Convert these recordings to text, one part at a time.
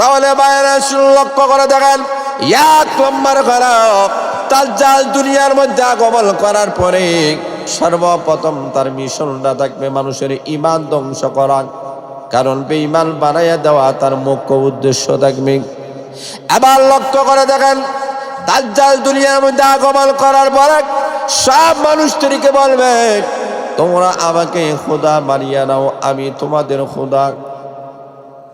তাহলে বাইরে লক্ষ্য করে দেখেন। এক নম্বর খারাপ দাজ্জাল দুনিয়ার মধ্যে আগমন করার পরে সর্বপ্রথম তার মিশনটা থাকবে মানুষের ইমান ধ্বংস করা। কারণ বেঈমান বানাইয়া দেওয়া তার মুখ্য উদ্দেশ্য থাকবে এবার লক্ষ্য করে দেখেন দাজ্জাল দুনিয়ার মধ্যে আগমন করার পরে সব মানুষ মানুষদেরকে বলবে, তোমরা আমাকে খোদা বানিয়ে নাও, আমি তোমাদের খোদা।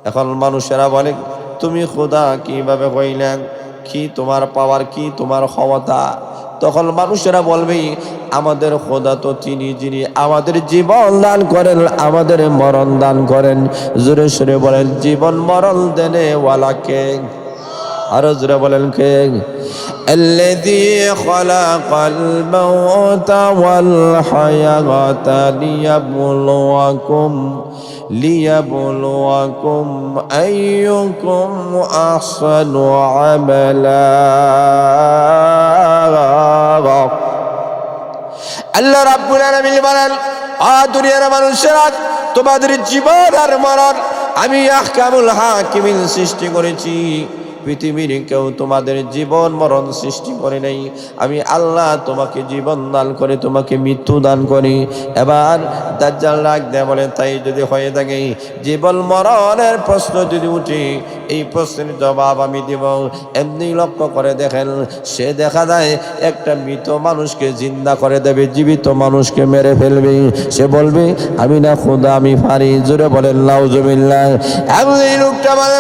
এখন মানুষেরা বলে তুমি খোদা কীভাবে হইলেন? কি তোমার পাওয়ার, কি তোমার ক্ষমতা? তখন মানুষেরা বলবে, আমাদের খোদা তো তিনি, যিনি আমাদের জীবন দান করেন, আমাদের মরণ দান করেন। জোরে সোরে বলেন, জীবন মরণ দেনে ওয়ালাকে। আরো জোরে বলেন কে الذي خلق الموت والحياة ليبلوكم ليبلوكم أيكم أحسن عملا আল্লাহ রাব্বুল আলামিন বলেন আ দুনিয়ার মানুষেরা তোমাদের জীবন আর মরণ আমি আহকামুল হাকিমিন সৃষ্টি করেছি পৃথিবীর কেউ তোমাদের জীবন মরণ সৃষ্টি করে নাই। আমি আল্লাহ তোমাকে জীবন দান করে, তোমাকে মৃত্যু দান করি। এবার দাজ্জাল ডাক দেয় বলে, তাই যদি হয়ে থাকে, জীবন মরণের প্রশ্ন যদি উঠে, এই প্রশ্নের জবাব আমি দিব। এমনি লক্ষ্য করে দেখেন, সে দেখা যায় একটা মৃত মানুষকে জিন্দা করে দেবে, জীবিত মানুষকে মেরে ফেলবে। সে বলবে, আমি না খুদা, আমি পারি। জোরে বলেন লাউজুবিল্লাহ এমনি লোকটা বলে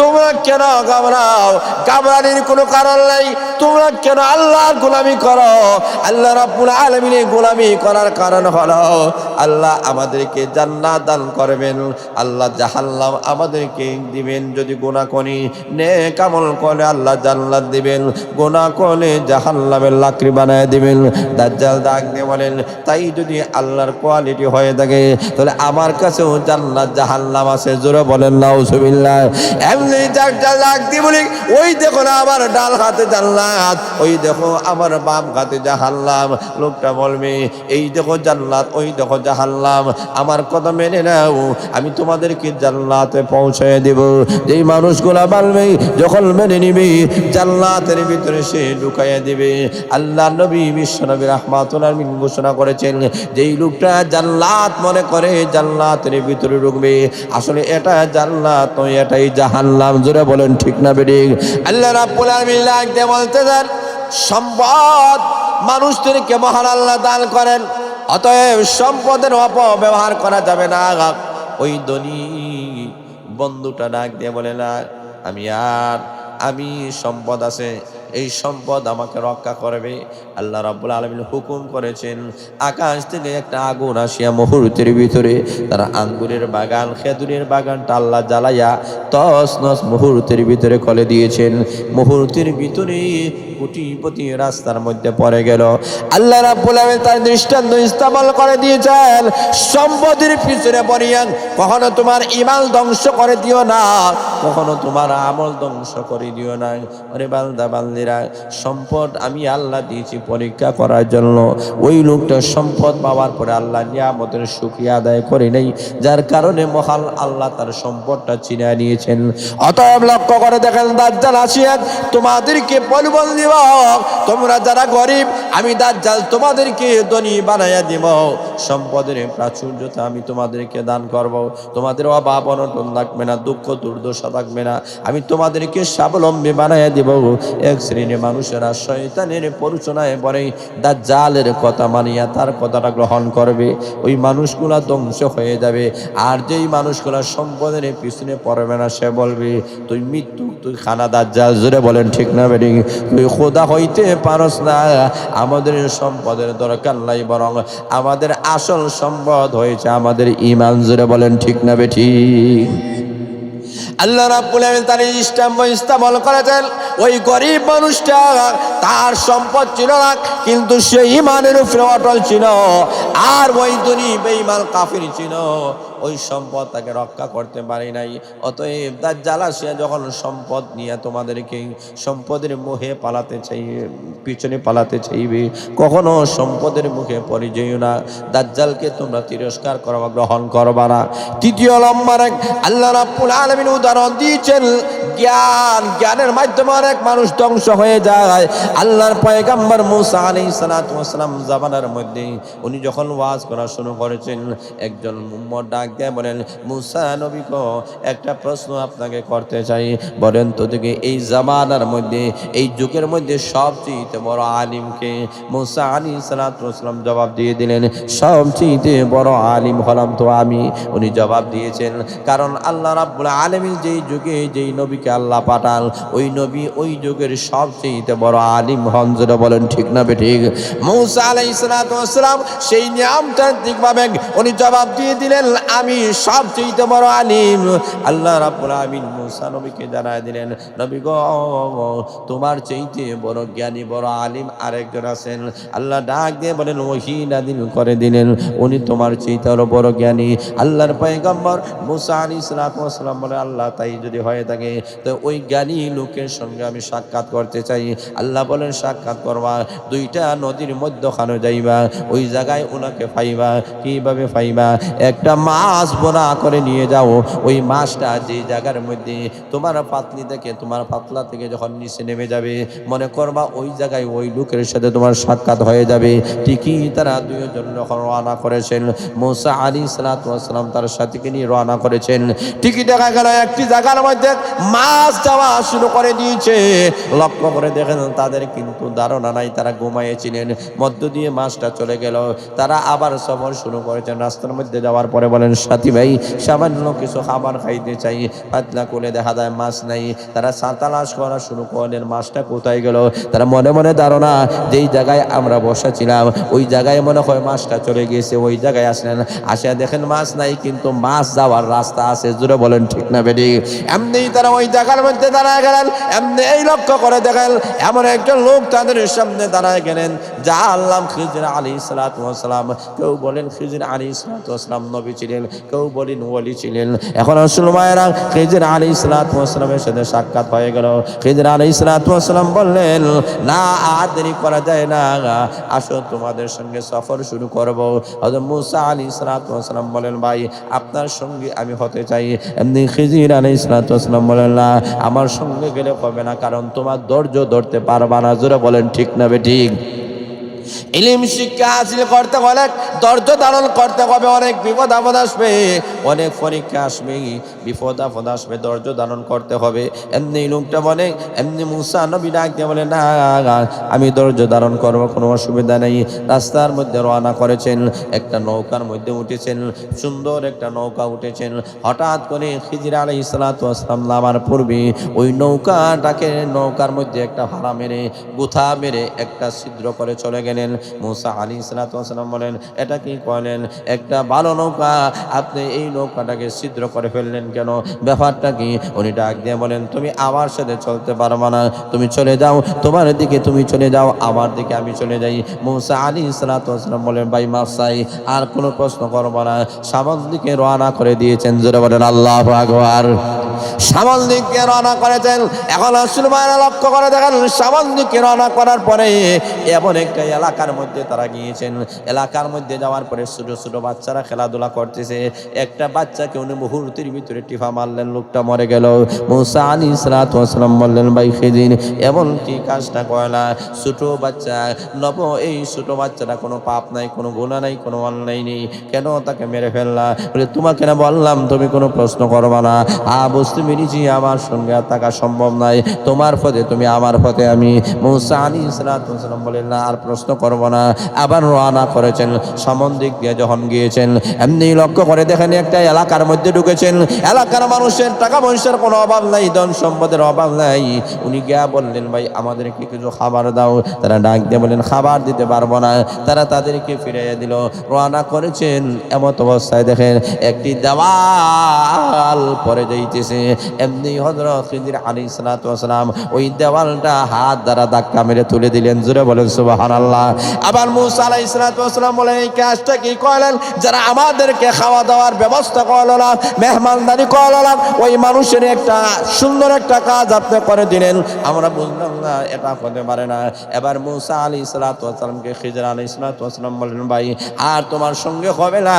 তোমরা কেন ঘাবড়াও? ঘাবড়ানির কোনো কারণ নাই। তোমরা কেন আল্লাহর গোলামি করো? আল্লাহ রাব্বুল আলামিনের গোলামি করার কারণ হলো, আল্লাহ আমাদেরকে জান্নাত দান করবেন। আল্লাহ জাহাল্লাম আমাদেরকে দিবেন যদি গোনা করি নে কামল করে আল্লাহ জান্নাত দিবেন। গোনা করলে জাহান্নামের লাকড়ি বানায় দিবেন। দাজ্জাল ডাক দিয়ে বলেন, তাই যদি আল্লাহর কোয়ালিটি হয়ে থাকে, তাহলে আমার কাছেও জান্নাত জাহাল্লাম আছে। জোরে বলেন না নাউজুবিল্লাহ আমার ডাল কথা মেনে নাও, আমি তোমাদেরকে জান্নাতে পৌঁছে দেব। যেই মানুষগুলা বলবে, যখন মেনে নিবে, জান্নাতের ভিতরে সে ঢুকাইয়া দিবে। আল্লাহ নবী বিশ্ব নবী রহমাতুল আলমিন ঘোষণা করেছেন, যেই লোকটা জান্নাত মনে করে, জান্নাতের ভিতরে ঢুকবে, আসলে এটা জান্নাত নয়, এটাই জাহান্নাম জোরে বলেন, ঠিক না বেড়ে? আল্লাহ রাব্বুল আলামিন বলতে দেন, সম্পদ মানুষদেরকে মহান আল্লাহ দান করেন, অতএব সম্পদের অপব্যবহার করা যাবে না ওই ধনী বন্ধুটা ডাক দিয়ে বলে না আমি আর, আমি সম্পদ আছে এই সম্পদ আমাকে রক্ষা করবে। আল্লাহ রাব্বুল আলমিন হুকুম করেছেন, আকাশ থেকে একটা আগুন আসিয়া মুহূর্তের ভিতরে তারা আঙ্গুরের বাগান, খেজুরের বাগান টাল্লা জ্বালাইয়া তস নস মুহূর্তের ভিতরে কলে দিয়েছেন। মুহূর্তের ভিতরে কোটিপতি রাস্তার মধ্যে পড়ে গেল। আল্লাহ রাব্বুল আলামিন তার দৃষ্টান্ত ইস্তেমাল করে দিয়েছেন। সম্পদের পিছনে পড়িয়া কখনো তোমার ইমাল ধ্বংস করে দিও না। কখনো তোমার আমল ধ্বংস করে দিও না। আরে বান্দা, বান্দিরা, সম্পদ আমি আল্লাহ দিয়েছি পরীক্ষা করার জন্য। ওই লোকটা সম্পদ পাওয়ার পরে আল্লাহ নিয়ামতের শুক্রিয়া আদায় করে নেই। যার কারণে মহাল আল্লাহ তার সম্পদটা চিনে নিয়েছেন। অতএব লক্ষ্য করে দেখেন, দাজ্জাল আসিয়া তোমাদেরকে পরিবল দিব তোমরা যারা গরিব, আমি দাজ্জাল তোমাদেরকে ধনী বানাইয়া দিব। সম্পদের প্রাচুর্যতা আমি তোমাদেরকে দান করব। তোমাদের অভাব অনটন থাকবে না, দুঃখ দুর্দশা থাকবে না। আমি তোমাদেরকে স্বাবলম্বী বানাইয়া দিব। এক শ্রেণির মানুষেরা শয়তানের পরিচনায় পরে দাজ্জালের কথা মানিয়া তার কথাটা গ্রহণ করবে। ওই মানুষগুলা ধ্বংস হয়ে যাবে। আর যেই মানুষগুলা সম্পদের পিছনে পড়বে না, সে বলবে, তুই মৃত্যু, তুই খানা দাজ্জাল। জুড়ে বলেন, ঠিক না বেরি তুই খোদা হইতে পারস না। আমাদের সম্পদের দরকার নাই বরং আমাদের আসল সম্পদ হয়েছে আমাদের ইমান জুড়ে বলেন, ঠিক না বেঠি? আল্লাহ রাব্বুল আলামিন তার ইস্তাম্ব ইস্তামল করেছেন। ওই গরিব মানুষটা তার সম্পদ ছিল না, কিন্তু সে ইমানের উপরে অটল ছিল। আর ওই ধনী, বেঈমান, কাফির ছিল। ওই সম্পদ তাকে রক্ষা করতে পারি নাই। অতএব দাজ্জাল আসিয়া যখন সম্পদ নিয়ে তোমাদেরকে সম্পদের মুখে পালাতে চাই, পিছনে পালাতে চাইবে, কখনো সম্পদের মুখে পড়ে যেও না। দাজ্জালকে তোমরা তিরস্কার করবা গ্রহণ করবা না। তৃতীয় নম্বর এক, আল্লাহ রাব্বুল আলামিন উদাহরণ দিয়েছেন, জ্ঞান, জ্ঞানের মাধ্যমে অনেক মানুষ ধ্বংস হয়ে যায়। আল্লাহর পয়গাম্বর মুসা সালাতু ওয়াসালাম জামানার মধ্যে উনি যখন ওয়াজ করা শুরু করেছেন, একজন মুম্মদ ডাক দিয়ে বলেন, মুসা নবী একটা প্রশ্ন আপনাকে করতে চাই। বলেন তো দেখি, এই জামানার মধ্যে, এই যুগের মধ্যে সবচেয়ে বড় আলিমকে? মুসা আলী সালাতাম জবাব দিয়ে দিলেন সবচেয়ে বড় আলিম হলাম তো আমি। উনি জবাব দিয়েছেন, কারণ আল্লাহ রাব্বুল আলমী যেই যুগে যেই নবীকে আল্লাহ পাঠাল ওই নবী ওই যুগের সবচেয়ে বড় আলিম হন যেটা বলেন ঠিক না বেঠিক? মৌসা আলাই সালাতাম সেই নিয়মতান্ত্রিকভাবে উনি জবাব দিয়ে দিলেন আমি সবচেয়ে বড় আলিম। আল্লাহ রাব্বুল আমিন মুসা নবীকে জানায় দিলেন, নবী গো, তোমার চাইতে বড় জ্ঞানী, বড় আলিম আরেকজন আছেন। আল্লাহ ডাক দিয়ে বলেন, ওহি নাদিন করে দিলেন। উনি তোমার চাইতে আরও বড় জ্ঞানী। আল্লাহর পয়গম্বর মুসা আলী সালাম বলে, আল্লাহ, তাই যদি হয়ে থাকে, তো ওই জ্ঞানী লোকের সঙ্গে আমি সাক্ষাৎ করতে চাই। আল্লাহ বলেন, সাক্ষাৎ করবা, দুইটা নদীর মধ্যখানে যাইবা, ওই জায়গায় ওনাকে পাইবা। কীভাবে পাইবা? একটা মাছ বোনা করে নিয়ে যাও। ওই মাছটা যে জায়গার মধ্যে তোমার পাতলি থেকে, তোমার পাতলা থেকে যখন নিচে নেমে যাবে, মনে করবা ওই জায়গায় ওই লোকের সাথে তোমার সাক্ষাৎ হয়ে যাবে। ঠিকই তারা দুইজন যখন রওনা করেছেন, মোসা আলী সালাতাম তার সাথীকে নিয়ে রওনা করেছেন। ঠিকই দেখা গেল, একটি জায়গার মধ্যে মাছ যাওয়া শুরু করে দিয়েছে। লক্ষ্য করে দেখেন, তাদের কিন্তু ধারণা নাই, তারা ঘুমাইয়েছিলেন। মধ্য দিয়ে মাছটা চলে গেল। তারা আবার সফর শুরু করেছেন রাস্তার মধ্যে যাওয়ার পরে বলেন সাথী ভাই, সামান্য কিছু খাবার খাইতে চাই, পাতলা করে দেখা যায় মাছ নাই। তারা সাঁতালাশ করা শুরু করলেন, মাছটা কোথায় গেল? তারা মনে মনে ধারণা, যেই জায়গায় আমরা বসেছিলাম, ওই জায়গায় মনে হয় মাছটা চলে গিয়েছে, ওই জায়গায় আসলেন। আসিয়া দেখেন মাছ নাই, কিন্তু মাছ যাওয়ার রাস্তা আছে জুড়ে বলেন ঠিক না বেডি এমনি তারা ওই জায়গার মধ্যে দাঁড়ায় গেলেন এমনি এই লক্ষ্য করে দেখেন, এমন একজন লোক তাদের সামনে দাঁড়ায় গেলেন যা আল্লাহ খিজির আলী সালাতাম কেউ বলেন খিজির আলী সালাতাম নবী ছিলেন। কেউ বলেন ওলি ছিলেন। এখন আসল মায়েরা খিজির আলী সালাতামের সাথে সাক্ষাৎ হয়ে গেল। খিজির আলী সালাতাম বললেন, না, আর দেরি করা যায় না। আসো, তোমাদের সঙ্গে সফর শুরু করব। মুসা আলী সালাতাম বলেন, ভাই, আপনার সঙ্গে আমি হতে চাই। এমনি খিজির আলী সালাতাম বলেন, না, আমার সঙ্গে গেলে হবে না, কারণ তোমার ধৈর্য ধরতে পারবা না। জোরে বলেন, ঠিক না বে, ঠিক। ইলিম শিক্ষা হাসিল করতে হলে ধৈর্য ধারণ করতে হবে, অনেক বিপদ আপদ আসবে, অনেক পরীক্ষা আসবে, বিপদ আপদ আসবে, ধৈর্য ধারণ করতে হবে। এমনি লোকটা বলে, এমনি মুসা নবী ডাক দিয়ে বলে, না, আমি ধৈর্য ধারণ করব, কোনো অসুবিধা নেই। রাস্তার মধ্যে রওনা করেছেন, একটা নৌকার মধ্যে উঠেছেন, সুন্দর একটা নৌকা উঠেছেন। হঠাৎ করে খিজির আলাই ইসলাতাম নামার পূর্বে ওই নৌকাটাকে, নৌকার মধ্যে একটা ভাড়া মেরে, গুথা মেরে একটা ছিদ্র করে চলে গেলেন। মুসা আলী সালাতাম বলেন, এটা কি করলেন একটা ভালো নৌকা। আপনি এই নৌকাটাকে ছিদ্র করে ফেললেন কেন? ব্যাপারটা কি? উনি ডাক দিয়ে বলেন, তুমি আমার সাথে চলতে পারবা না। তুমি চলে যাও। তোমার দিকে তুমি চলে যাও। আমার দিকে আমি চলে যাই। মুসা আলী সালাতাম বলেন, ভাই মাসাই আর কোনো প্রশ্ন করব না। সামন দিকে রওনা করে দিয়েছেন। জোরে বলেন, আল্লাহ আকবার। সামন দিকে রওনা করেছেন। এখন সুলমায়না লক্ষ্য করে দেখেন সামন দিকে রওনা করার পরে এমন একটা এলাকার মধ্যে তারা গিয়েছেন। এলাকার মধ্যে যাওয়ার পরে ছোট ছোট বাচ্চারা খেলাধুলা করতেছে। একটা বাচ্চাকে উনি মুহূর্তের ভিতরে টিফা মারলেন, লোকটা মরে গেল। মুসা আলী সালাতাম বললেন, ভাই সেদিন এমন কি কাজটা না ছোট বাচ্চা, নব, এই ছোট বাচ্চাটা কোনো পাপ নাই, কোনো গুণা নাই, কোনো অন্যায় নেই। কেন তাকে মেরে ফেললা? বলে, তোমাকে না বললাম, তুমি কোনো প্রশ্ন করবা না। আ বুঝতে পেরেছি, আমার সঙ্গে আর থাকা সম্ভব নাই। তোমার পথে, তুমি আমার পথে আমি। মৌসা আলী সালাম বলেন না, আর প্রশ্ন করব না। আবার রওনা করেছেন, সামন দিক দিয়ে যখন গিয়েছেন, এমনি লক্ষ্য করে দেখেন একটা এলাকার মধ্যে ঢুকেছেন। এলাকার মানুষের টাকা পয়সার কোনো অভাব নাই, ধন সম্পদের অভাব নাই। উনি গিয়া বললেন, ভাই, আমাদেরকে কিছু খাবার দাও। তারা ডাক দিয়ে বলেন খাবার দিতে পারব না। তারা তাদেরকে ফিরিয়ে দিল। রওনা করেছেন, এমত অবস্থায় দেখেন একটি দেওয়াল পরে যাইতেছে। এমনি হজরত খিদির আলী সালাতাম ওই দেওয়ালটা হাত দ্বারা ধাক্কা মেরে তুলে দিলেন। জুড়ে বলেন সুবাহান আল্লাহ আবার মুসা আলাই ইসলাতাম বলে এই কাজটা কি করলেন? যারা আমাদেরকে খাওয়া দাওয়ার ব্যবস্থা করলাম, মেহমানদারি করলাম, ওই মানুষের একটা সুন্দর একটা কাজ আপনি করে দিলেন। আমরা বুঝলাম, না, এটা হতে পারে না। এবার মুসা আলী ইসলাতামকে খিজর আলী ইসলাতাম বলেন, ভাই, আর তোমার সঙ্গে হবে না।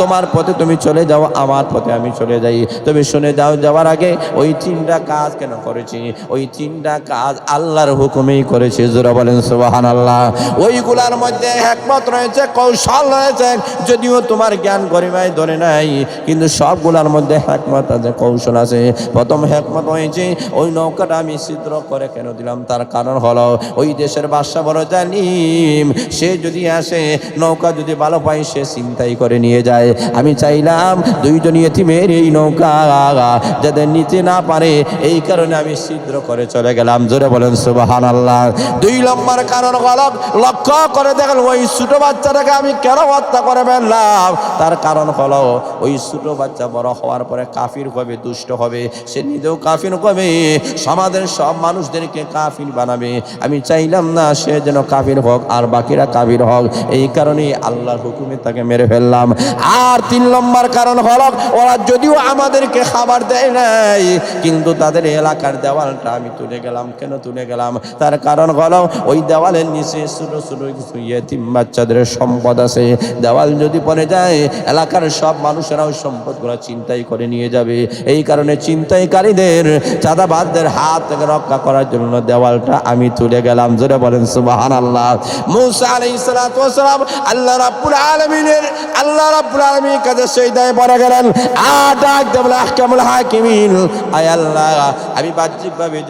তোমার পথে তুমি চলে যাও, আমার পথে আমি চলে যাই। তুমি শুনে যাও, যাওয়ার আগে ওই তিনটা কাজ কেন করেছি? ওই তিনটা কাজ আল্লাহর হুকুমেই করেছি। জোরা বলেন সুবাহান আল্লাহ ওইগুলার মধ্যে একমত রয়েছে, কৌশল রয়েছে। যদিও তোমার জ্ঞান গরিমায় ধরে নাই, কিন্তু সবগুলার মধ্যে একমত আছে, কৌশল আছে। প্রথম একমত হয়েছে, ওই নৌকাটা আমি ছিদ্র করে কেন দিলাম? তার কারণ হলো, ওই দেশের বাদশা বড় জানিম সে যদি আসে, নৌকা যদি ভালো পায়, সে চিন্তাই করে নিয়ে যায়। আমি চাইলাম দুইজন ইয়েতিমের এই নৌকা, যাদের নিতে না পারে, এই কারণে আমি ছিদ্র করে চলে গেলাম। জোরে বলেন সুবাহান আল্লাহ দুই নম্বর কারণ গলক লক্ষ্য করে দেখেন ওই ছোট বাচ্চাটাকে আমি কেন হত্যা করে ফেললাম? তার কারণ হলো, ওই ছোট বাচ্চা বড় হওয়ার পরে কাফির হবে দুষ্ট হবে? সে নিজেও কাফির হবে সমাজের সব মানুষদেরকে কাফির বানাবে। আমি চাইলাম না সে যেন কাফির হোক, আর বাকিরা কাফির হোক। এই কারণেই আল্লাহর হুকুমে তাকে মেরে ফেললাম। আর তিন নম্বর কারণ হলো, ওরা যদিও আমাদেরকে খাবার দেয় নাই, কিন্তু তাদের এলাকার দেওয়ালটা আমি তুলে গেলাম। কেন তুলে গেলাম? তার কারণ হলো, ওই দেওয়ালের নিচে কিছু ইয়েতিম বাচ্চাদের সম্পদ আছে। দেওয়াল যদি যায়, এলাকার সব মানুষেরা ওই সম্পদগুলো চিন্তাই করে নিয়ে যাবে। এই কারণে চিন্তাইকারীদের চাঁদাবাদদের হাত রক্ষা করার জন্য দেওয়ালটা আমি তুলে গেলাম। জোরে বলেন সুবাহান আল্লাহ আল্লাহ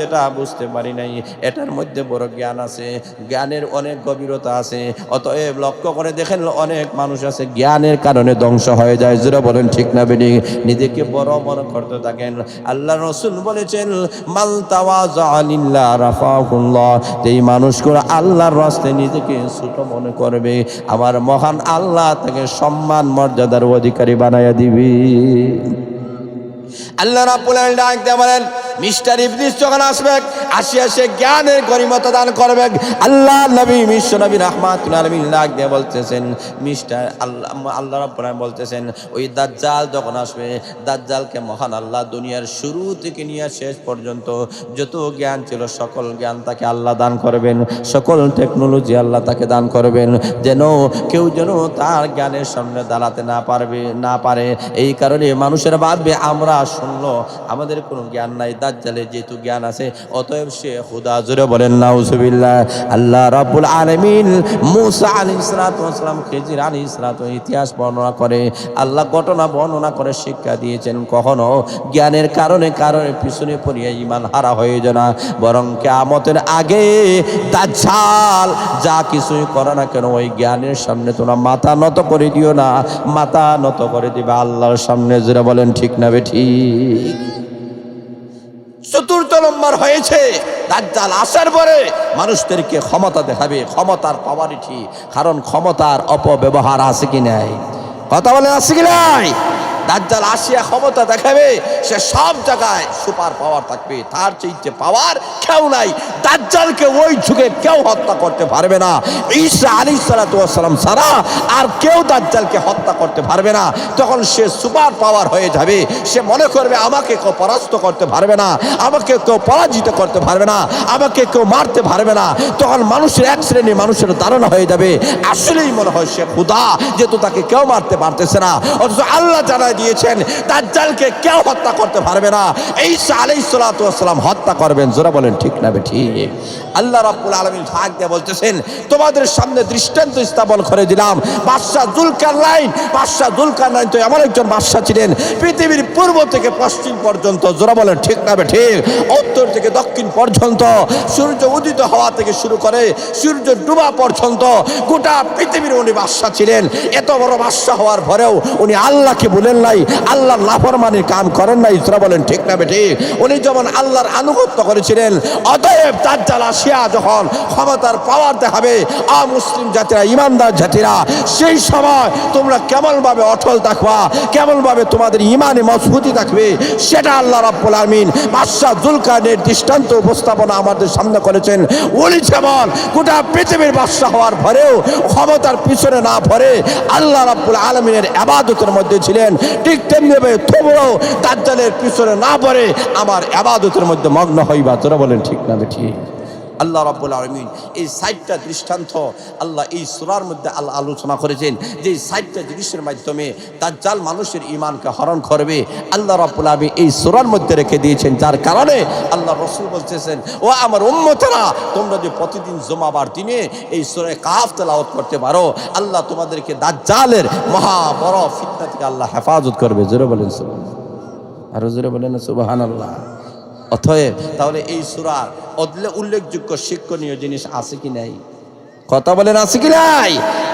যেটা বুঝতে পারি নাই, এটার মধ্যে বড় জ্ঞান আছে। জ্ঞানের অনেক গভীরতা আছে। অতএব লক্ষ্য করে দেখেন অনেক মানুষ আছে, জ্ঞানের কারণে ধ্বংস হয়ে যায়। জোরে বলেন, ঠিক না বেনি নিজেকে বড় মনে করতে থাকেন। আল্লাহ রসুল বলেছেন মাল তাওয়াজালিল্লাহ রাফাহুল্লাহ। এই মানুষগুলো আল্লাহর রাস্তায় নিজেকে ছোট মনে করবে। আমার মহান আল্লাহ তাকে সম্মান, মর্যাদার অধিকারী বানাইয়া দিবি। আল্লাহ রাব্বুল ডাক বলেন মিস্টার ইবলিস যখন আসবে, আসি আসে জ্ঞানের গরিমতা দান করবে। আল্লাহ নবী মিশ্র নবী রহমাতুল আলামিন ডাক দিয়ে বলতেছেন, মিস্টার আল্লাহ আল্লাহ রাব্বুল বলতেছেন, ওই দাজ্জাল যখন আসবে, দাজ্জালকে মহান আল্লাহ দুনিয়ার শুরু থেকে নিয়ে শেষ পর্যন্ত যত জ্ঞান ছিল, সকল জ্ঞান তাকে আল্লাহ দান করবেন। সকল টেকনোলজি আল্লাহ তাকে দান করবেন। যেন কেউ যেন তার জ্ঞানের সামনে দাঁড়াতে না পারবে, না পারে। এই কারণে মানুষের ভাববে আমরা শুনলো, আমাদের কোনো জ্ঞান নাই দাজ্জালের যেহেতু জ্ঞান আছে, অতএব সে খুদা জোরে বলেন, নাউজুবিল্লাহ, আল্লাহ রাব্বুল আলামিন মুসা আলাইহিস সালাতু ওয়াসসালাম খিজির আলাইহিস সালাতু ইতিহাস বর্ণনা করে, আল্লাহ ঘটনা বর্ণনা করে শিক্ষা দিয়েছেন, কখনো জ্ঞানের কারণে কারণে পিছনে পড়িয়া ইমান হারা হয়ে যায় না, বরং কিয়ামতের আগে দাজ্জাল যা কিছুই করে না কেন, ওই জ্ঞানের সামনে তোমরা মাথা নত করে দিও না, মাথা নত করে দিবে আল্লাহর সামনে যেটা বলেন, ঠিক না বে ঠিক? চতুর্থ নম্বর হয়েছে। দাজ্জাল আসার পরে মানুষদেরকে ক্ষমতা দেখাবে, ক্ষমতার পাওয়ারিটি কারণ ক্ষমতার অপব্যবহার আছে কি নাই? কথা বলে আছে কি নাই? দাজ্জাল আসিয়া ক্ষমতা দেখাবে, সে সব জায়গায় সুপার পাওয়ার থাকবে। তার চাইতে পাওয়ার কেউ নাই। দাজ্জালকে ওই যুগে কেউ হত্যা করতে পারবে না। ঈসা আলী সালাতাম ছাড়া আর কেউ দাজ্জালকে হত্যা করতে পারবে না। তখন সে সুপার পাওয়ার হয়ে যাবে, সে মনে করবে, আমাকে কেউ পরাস্ত করতে পারবে না, আমাকে কেউ পরাজিত করতে পারবে না, আমাকে কেউ মারতে পারবে না। তখন মানুষের, এক শ্রেণি মানুষের ধারণা হয়ে যাবে, আসলেই মনে হয় সে ক্ষুদা যেহেতু তাকে কেউ মারতে পারতেছে না। অথচ আল্লাহ জানায় দিয়েছেন, দাজ্জালকে কেউ হত্যা করতে পারবে না। এই আলাইহিস সালাতু ওয়াসসালাম হত্যা করবেন, জোরা বলেন ঠিক না ঠিক আল্লাহ রাব্বুল আলামিন ভাগ দিয়ে বলতেছেন, তোমাদের সামনে দৃষ্টান্ত স্থাপন করে দিলাম। বাদশাহ জুলকারনাইন বাদশাহ জুলকারনাইন তো এমন একজন বাদশাহ ছিলেন, পৃথিবীর পূর্ব থেকে পশ্চিম পর্যন্ত, জোরা বলেন ঠিক না ঠিক উত্তর থেকে দক্ষিণ পর্যন্ত, সূর্য উদিত হওয়া থেকে শুরু করে সূর্য ডুবা পর্যন্ত, গোটা পৃথিবীর উনি বাদশাহ ছিলেন। এত বড় বাদশাহ হওয়ার পরেও উনি আল্লাহকে বলেন নাই আল্লাহর লাফরমানির কাম করেন নাই। ইসরা বলেন, ঠিক না বেটি। উনি যেমন আল্লাহর আনুগত্য করেছিলেন, অতএব দাজ্জাল শিয়া যখন ক্ষমতার পাওয়ার দেখাবে মুসলিম জাতিরা, ইমানদার জাতিরা, সেই সময় তোমরা কেমনভাবে অটল থাকবা, কেমনভাবে তোমাদের ইমানে মজবুতি থাকবে, সেটা আল্লাহ রাব্বুল আমিন বাদশাহ জুলকানের দৃষ্টান্ত উপস্থাপনা আমাদের সামনে করেছেন। উনি যেমন গোটা পৃথিবীর বাদশাহ হওয়ার পরেও ক্ষমতার পিছনে না পড়ে আল্লাহ রাব্বুল আলমিনের আবাদতের মধ্যে ছিলেন ঠিক তেমনিভাবে তোমরাও দাজ্জালের পিছনে না পড়ে আমার আবাদতের মধ্যে মগ্ন হইবা। তোরা বলেন, ঠিক না ঠিক? আল্লাহ রাব্বুল আলমিন এই সাইটটা দৃষ্টান্ত আল্লাহ এই সুরার মধ্যে আল্লাহ আলোচনা করেছেন যে সাইটটা জিনিসের মাধ্যমে দাজ্জাল মানুষের ইমানকে হরণ করবে, আল্লাহ রাব্বুল আলমিন এই সুরার মধ্যে রেখে দিয়েছেন, যার কারণে আল্লাহ রসুল বলতেছেন, ও আমার উম্মতেরা, তোমরা যে প্রতিদিন জমাবার দিনে এই সুরায় কাফ তেলাওয়াত করতে পারো, আল্লাহ তোমাদেরকে দাজ্জালের মহা বড় ফিতনা থেকে আল্লাহ হেফাজত করবে জোরে বলেন সুবহানাল্লাহ। আরও জোরে বলেন সুবাহান আল্লাহ অতএব তাহলে এই সুরার অদলে উল্লেখযোগ্য শিক্ষণীয় জিনিস আছে কি নাই? কথা বলেন, আছে কি নাই?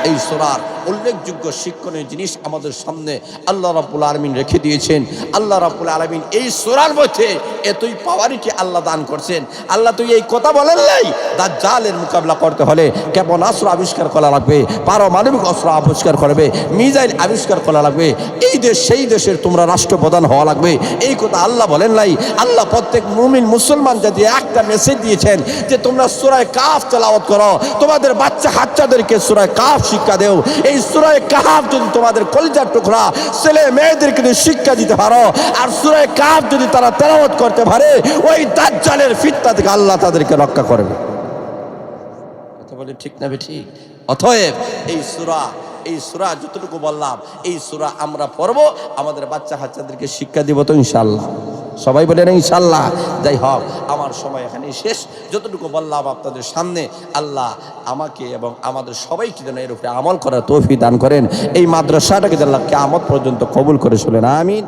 এই সুরার উল্লেখযোগ্য শিক্ষণীয় জিনিস আমাদের সামনে আল্লাহ রাব্বুল আলমিন রেখে দিয়েছেন। আল্লাহ রাব্বুল আলমিন এই সুরার মধ্যে এতই পাওয়ারিটি আল্লাহ দান করছেন। আল্লাহ তুই এই কথা বলেন নাই, দাজ্জালের মোকাবিলা করতে হলে কেমন অস্ত্র আবিষ্কার করা লাগবে, পারমাণবিক অস্ত্র আবিষ্কার করবে মিজাইল আবিষ্কার করা লাগবে, এই দেশ সেই দেশের তোমরা রাষ্ট্রপ্রধান হওয়া লাগবে। এই কথা আল্লাহ বলেন নাই। আল্লাহ প্রত্যেক মুমিন মুসলমান যদি একটা মেসেজ দিয়েছেন যে তোমরা সুরায় কাফ তেলাওয়াত করো, তোমাদের বাচ্চা হাচ্চাদেরকে সুরায় কাফ শিক্ষা দেও। এই সুরায় কাফ যদি তোমাদের কলিজার টুকরা ছেলে মেয়েদেরকে যদি শিক্ষা দিতে পারো, আর সুরায় কাফ যদি তারা তেরামত করতে পারে, ওই দাজ্জালের ফিতনা থেকে আল্লাহ তাদেরকে রক্ষা করবে। বলে ঠিক না ঠিক অতএব এই সুরা এই সুরা যতটুকু বললাম, এই সুরা আমরা পড়ব, আমাদের বাচ্চা কাচ্চাদেরকে শিক্ষা দিব তো ইনশাল্লাহ সবাই বলেন ইনশাল্লাহ যাই হোক, আমার সময় এখানে শেষ। যতটুকু বললাম আপনাদের সামনে, আল্লাহ আমাকে এবং আমাদের সবাইকে যেন এর উপরে আমল করার তৌফি দান করেন। এই মাদ্রাসাটাকে আল্লাহ আমদ পর্যন্ত কবুল করে চলেন। আমিন।